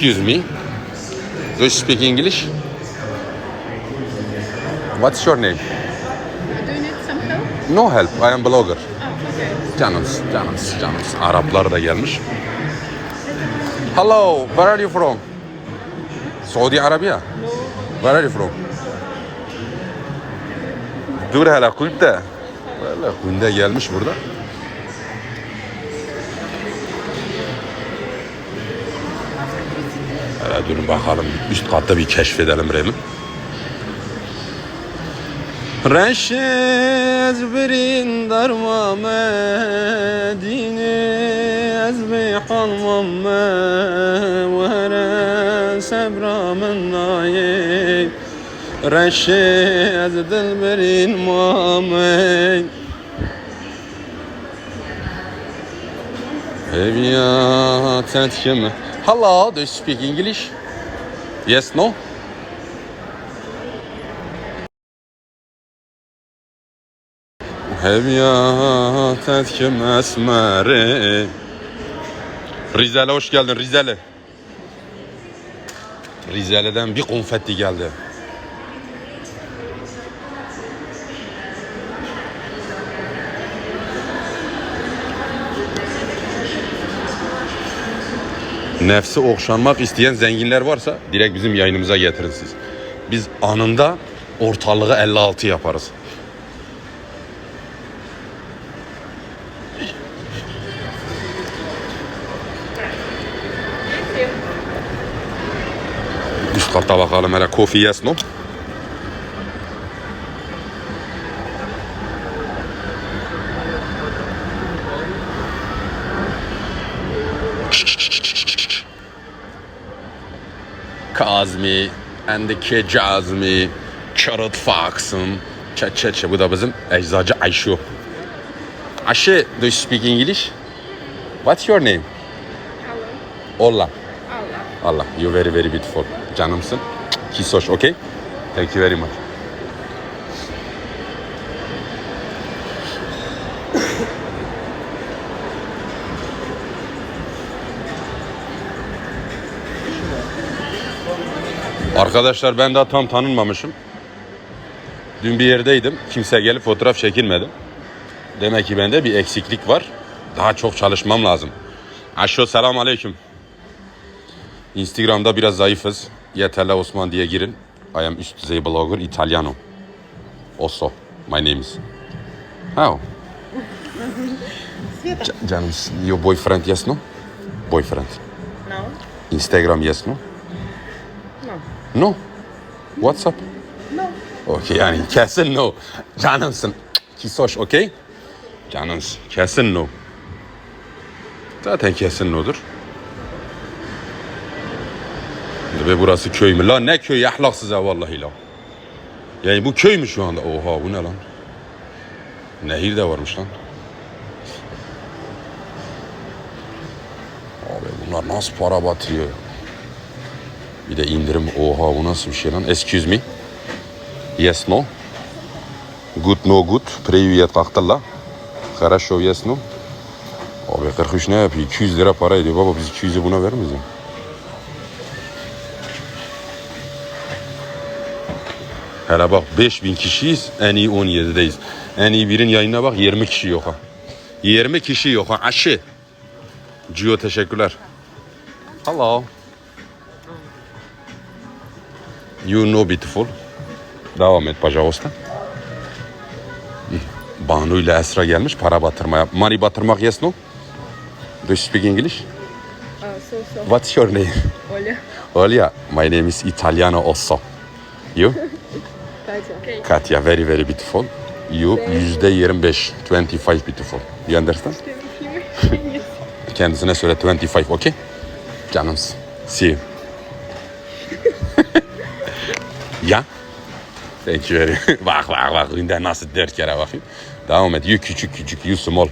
Excuse me. Do you speak English? What's your name? Do you need some help? No help. I am blogger. Oh, okay. Canımız, canımız, canımız. Araplar da gelmiş. Hello, where are you from? Saudi Arabia. Where are you from? Dur hele kulüpte. Valla Kunde gelmiş burada. Hele durun bakalım üst katta bir keşfedelim Rem'i. Reşez birindar Mamedine ezbi halmamme vere sebramın naye Reşez dilberin Mamedine Evya Tantchen. Hello, do you speak English? Yes, no? Evya Tantchen Esmeri. Rizele hoş geldin Rizele. Rizele'den bir konfetti geldi. Nefsi okşanmak isteyen zenginler varsa direkt bizim yayınımıza getirin siz. Biz anında ortalığı 56 yaparız. Üst katta bakalım hele coffee yes no? Kazmi and the Kecazmi Carrot Fox'ın Çe çe çe bu da bizim eczacı Ayşu. Ayşe, do you speak English? What's your name? Hello. Olla. Allah. Allah, you very very beautiful. Canımsın. Kisoş, okay? Thank you very much. Arkadaşlar ben daha tam tanınmamışım. Dün bir yerdeydim. Kimse gelip fotoğraf çekilmedi. Demek ki bende bir eksiklik var. Daha çok çalışmam lazım. Aşo selam aleyküm. Instagram'da biraz zayıfız. Yeterli Osman diye girin. I am üst düzey blogger Italiano. Osso. My name is. How? Ca- canım, your boyfriend yes no? Boyfriend. No. Instagram yes no? No. WhatsApp? No. Okey yani kesin no. Canımsın. Kisoş okey? Canımsın. Kesin no. Zaten kesin no'dur. Ve burası köy mü? Lan ne köy ahlaksız ha vallahi la. Yani bu köy mü şu anda? Oha bu ne lan? Nehir de varmış lan. Abi bunlar nasıl para batırıyor? Bir de indirim. Oha bu nasıl bir şey lan? Excuse me. Yes no. Good no good. Привет kalktı Хорошо yes no. Abi 43 ne yapıyor? 200 lira para ediyor. Baba biz 200'ü buna vermeyiz ya. Hele bak 5000 kişiyiz. En iyi 17'deyiz. En iyi birin yayına bak 20 kişi yok ha. 20 kişi yok ha. Aşı. Gio teşekkürler. Hello. You know beautiful. Devam et Pajaos'ta. Banu ile Esra gelmiş para batırmaya. Money batırmak yes no? Do you speak English? Uh, so, so. What's your name? Olya. Olya, my name is Italiano also. You? Katya. Okay. Katya, very very beautiful. You yüzde 25, 25 beautiful. You understand? Kendisine söyle 25, okay? Canımsın. See you. Ya? Thank you very Bak bak bak. Günde nasıl dört kere bakayım. Devam et. You küçük küçük, you.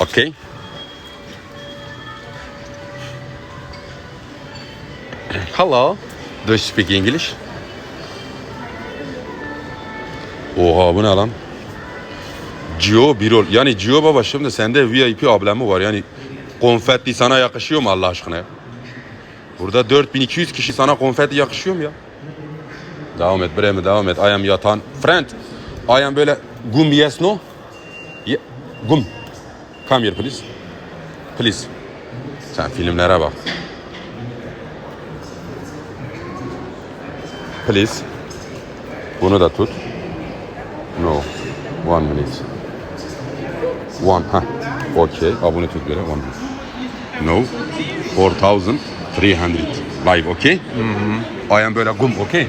Okay? Hello. Do you speak English? Oha bu ne lan? Gio Birol. Yani Gio baba şimdi sende VIP ablemi var. Yani konfetti sana yakışıyor mu Allah aşkına? Burada 4200 kişi sana konfeti yakışıyor mu ya? Devam et bre mi devam et. I am yatan. Friend. I am böyle gum yes no. Ye- gum. Come here please. Please. Sen filmlere bak. Please. Bunu da tut. No. One minute. One. Ha. Okay. Ha, bunu tut böyle. One minute. No. 4300 live. Okay? I am böyle gum. Okay?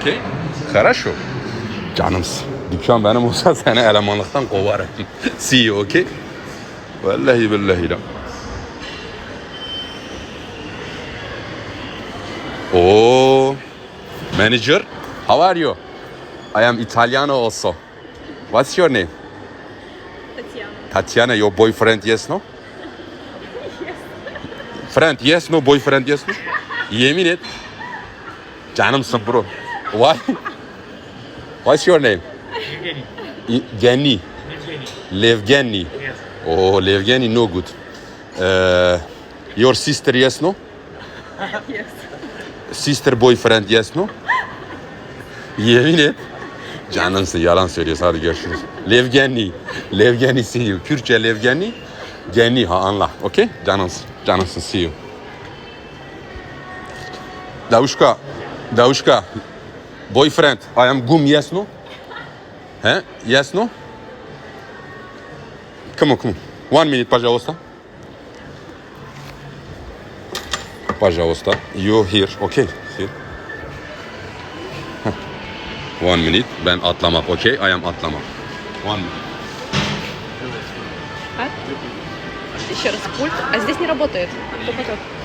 Okey. Хорошо. Canımsın. Dükkan benim olsa seni elemanlıktan kovarım. See you, okay? Vallahi billahi la. Oh, manager, how are you? I am Italiano also. What's your name? Tatiana. Tatiana, your boyfriend, yes, no? Friend, yes, no? Boyfriend, yes, no? Yemin et. Canımsın bro. Why? What's your name? Evgeny. Genny. Evgeny. Levgeny. Yes. Oh, Levgeny, no good. Uh, your sister, yes, no? Yes. Sister boyfriend, yes, no? Yemin et. Canımsın, yalan söylüyorsun. Hadi görüşürüz. Levgeny. Levgeny, see you. Kürtçe Levgeny. Geni, ha anla. Okay? Canımsın. Canımsın, see you. Davuşka. Davuşka. Boyfriend. I am gum, yes, no? He? Yes, no? Come on, come on. One minute, пожалуйста. Пожалуйста. You here. Okay. Here. Heh. One minute. Ben atlamak. Okay. I am atlamak. One minute. А? Еще раз пульт. А здесь не работает. Только так.